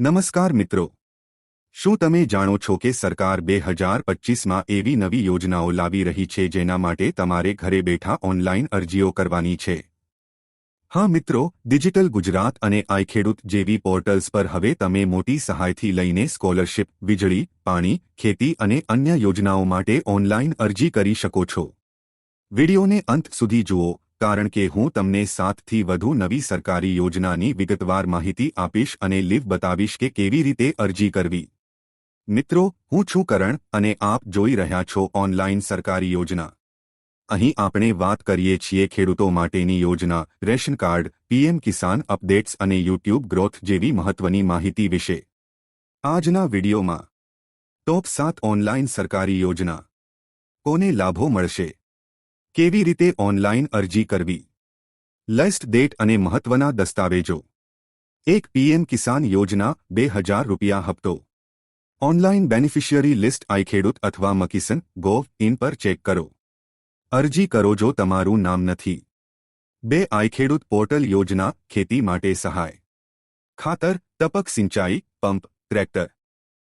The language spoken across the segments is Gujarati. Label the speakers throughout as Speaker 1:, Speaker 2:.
Speaker 1: નમસ્કાર મિત્રો. શું તમે જાણો છો કે સરકાર બે હજાર પચીસમાં એવી નવી યોજનાઓ લાવી રહી છે જેના માટે તમારે ઘરે બેઠા ઓનલાઈન અરજીઓ કરવાની છે? હા મિત્રો, ડિજિટલ ગુજરાત અને આઈખેડૂત જેવી પોર્ટલ્સ પર હવે તમે મોટી સહાયથી લઈને સ્કોલરશિપ, વીજળી, પાણી, ખેતી અને અન્ય યોજનાઓ માટે ઓનલાઈન અરજી કરી શકો છો. વિડિયોને અંત સુધી જુઓ. કારણ કે હું તમને સાતથી વધુ નવી સરકારી યોજનાની વિગતવાર માહિતી આપીશ અને લીવ બતાવીશ કે કેવી રીતે અરજી કરવી. મિત્રો, હું છું કરણ અને આપ જોઈ રહ્યા છો ઓનલાઈન સરકારી યોજના. અહીં આપણે વાત કરીએ છીએ ખેડૂતો માટેની યોજના, ration card, PM Kisan updates અને યુટ્યુબ ગ્રોથ જેવી મહત્વની માહિતી વિશે. આજના વિડિયોમાં. ટોપ સાત ઓનલાઈન સરકારી યોજના. કોને લાભો મળશે? કેવી રીતે ઓનલાઈન અરજી કરવી? લેસ્ટ ડેટ અને મહત્વના દસ્તાવેજો. એક પીએમ કિસાન યોજના, બે હજાર રૂપિયા હપ્તો. Online beneficiary list I Khedut અથવા મકિસન, ગોવ, ઇન પર ચેક કરો. અરજી કરો જો તમારું નામ નથી. બે આઈ ખેડૂત પોર્ટલ યોજના, ખેતી માટે સહાય. ખાતર, ટપક સિંચાઈ, પંપ, ટ્રેક્ટર.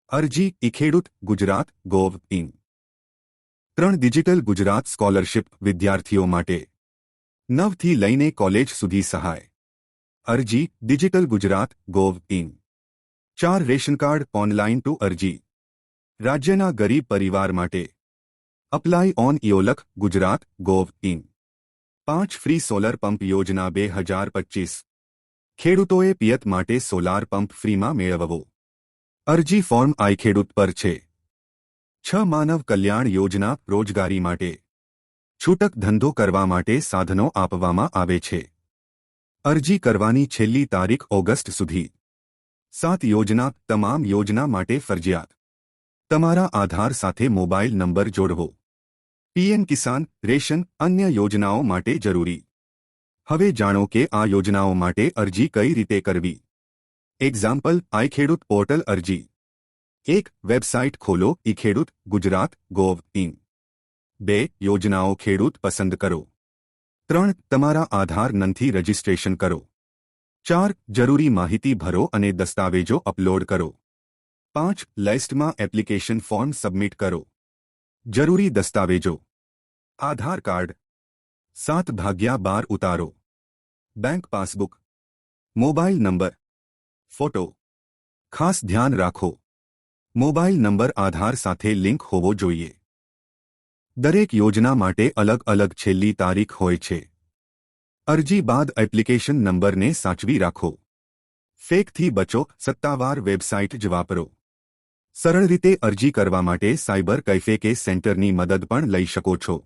Speaker 1: અરજી i Khedut, Gujarat, gov, in. ત્રણ ડિજિટલ ગુજરાત સ્કોલરશિપ વિદ્યાર્થીઓ માટે. નવથી લઈને કોલેજ સુધી સહાય. અરજી, ડિજિટલ ગુજરાત, ગોવ ઇન. ચાર રેશન કાર્ડ, ઓનલાઈન ટુ અરજી. રાજ્યના ગરીબ પરિવાર માટે. અપ્લાય ઓન ઇઓલક ગુજરાત, ગોવ ઇન. પાંચ ફ્રી સોલર પંપ યોજના બે હજાર પચીસ. ખેડૂતોએ પિયત માટે સોલાર પંપ ફ્રીમાં મેળવવો. અરજી ફોર્મ આઈ ખેડૂત પર છે. છ માનવ કલ્યાણ યોજના રોજગારી માટે, છૂટક ધંધો કરવા માટે સાધનો આપવામાં આવે છે. અરજી કરવાની છેલ્લી તારીખ ઓગસ્ટ સુધી. સાત યોજના, તમામ યોજના માટે ફરજિયાત. તમારા આધાર સાથે મોબાઈલ નંબર જોડવો. પીએમ કિસાન, રેશન, અન્ય યોજનાઓ માટે જરૂરી. હવે જાણો કે આ યોજનાઓ માટે અરજી કઈ રીતે કરવી. એક્ઝામ્પલ આઈ ખેડૂત પોર્ટલ અરજી. એક વેબસાઇટ ખોલો ઈ ખેડૂત ગુજરાત ગોવ ઇન બે યોજનાઓ ખેડૂત પસંદ કરો ત્રણ તમારા આધાર નંથી રજીસ્ટ્રેશન કરો ચાર જરૂરી માહિતી ભરો અને દસ્તાવેજો અપલોડ કરો પાંચ લિસ્ટમાં એપ્લિકેશન ફોર્મ સબમિટ કરો જરૂરી દસ્તાવેજો આધાર કાર્ડ સાત ભાગ્યા બાર ઉતારો bank passbook mobile number photo ખાસ ધ્યાન રાખો મોબાઈલ નંબર આધાર સાથે લિંક હોવો જોઈએ. દરેક યોજના માટે અલગ અલગ છેલ્લી તારીખ હોય છે. અરજી બાદ એપ્લિકેશન નંબરને સાચવી રાખો. ફેકથી બચો, સત્તાવાર વેબસાઇટ જ વાપરો. સરળ રીતે અરજી કરવા માટે સાયબર કૈફે કે સેન્ટરની મદદ પણ લઈ શકો છો.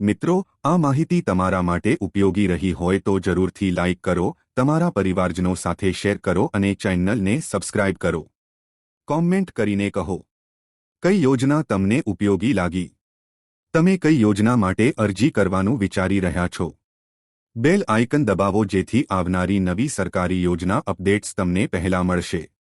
Speaker 1: મિત્રો, આ માહિતી તમારા માટે ઉપયોગી રહી હોય તો જરૂરથી લાઇક કરો, તમારા પરિવારજનો સાથે શેર કરો અને ચેનલને સબસ્ક્રાઇબ કરો. કોમેન્ટ કરીને કહો. કઈ યોજના તમને ઉપયોગી લાગી? તમે કઈ યોજના માટે અરજી કરવાનું વિચારી રહ્યા છો? બેલ આઇકન દબાવો જેથી આવનારી નવી સરકારી યોજના અપડેટ્સ તમને પહેલા મળશે.